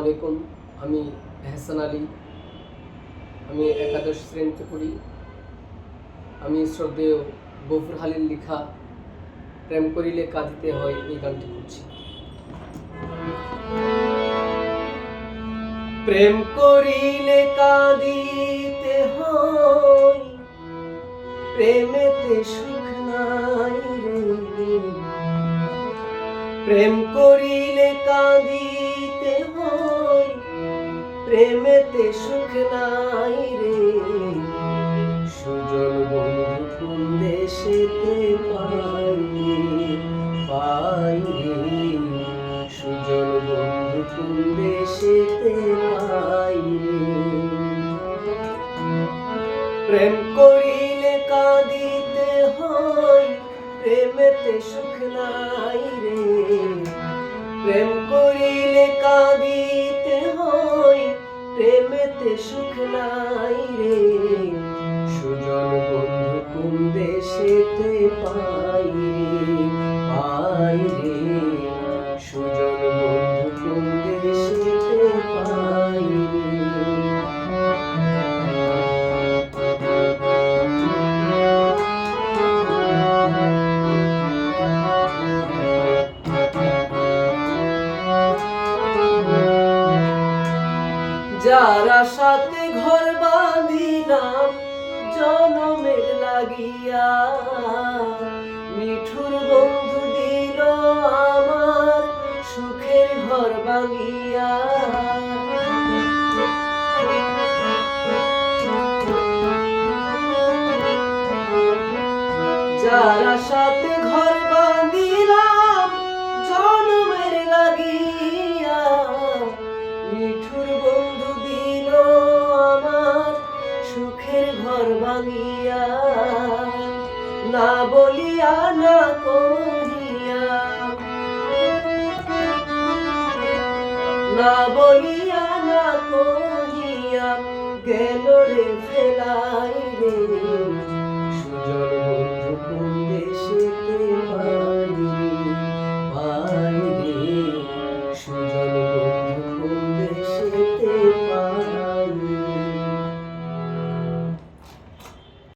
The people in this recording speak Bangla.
আলাইকুম। আমি এহসান আলী। আমি একাদশ শ্রেণীতে পড়ি। আমি শ্রদ্ধেয় গফুর হালির লেখা প্রেম করিলে কাঁদিতে হয় এই গানটি করছি। প্রেম করিলে কাঁদিতে হয়, প্রেমেতে সুখ নাই প্রেম করিলে কাঁদিতে প্রেমেতে সুখ নাই রে। সুজন বন্ধু কোন দেশেতে পাই পাই রে। সুজন বন্ধু কোন দেশেতে পাই প্রেম করিলে কাঁদিতে হয়, প্রেমেতে সুখ নাই রে। প্রেম করিলে কাঁদিতে যারা সাথে ঘর বাঁধিলাম, জনমের লাগিয়া। মিঠুর বন্ধু দিল আমার সুখের ঘর ভাঙিয়া। যারা সাথে ঘর মিঠুর বন্ধু দিল আমার সুখের ঘর ভাঙিয়া না বলিয়া না করিয়া। না বলিয়া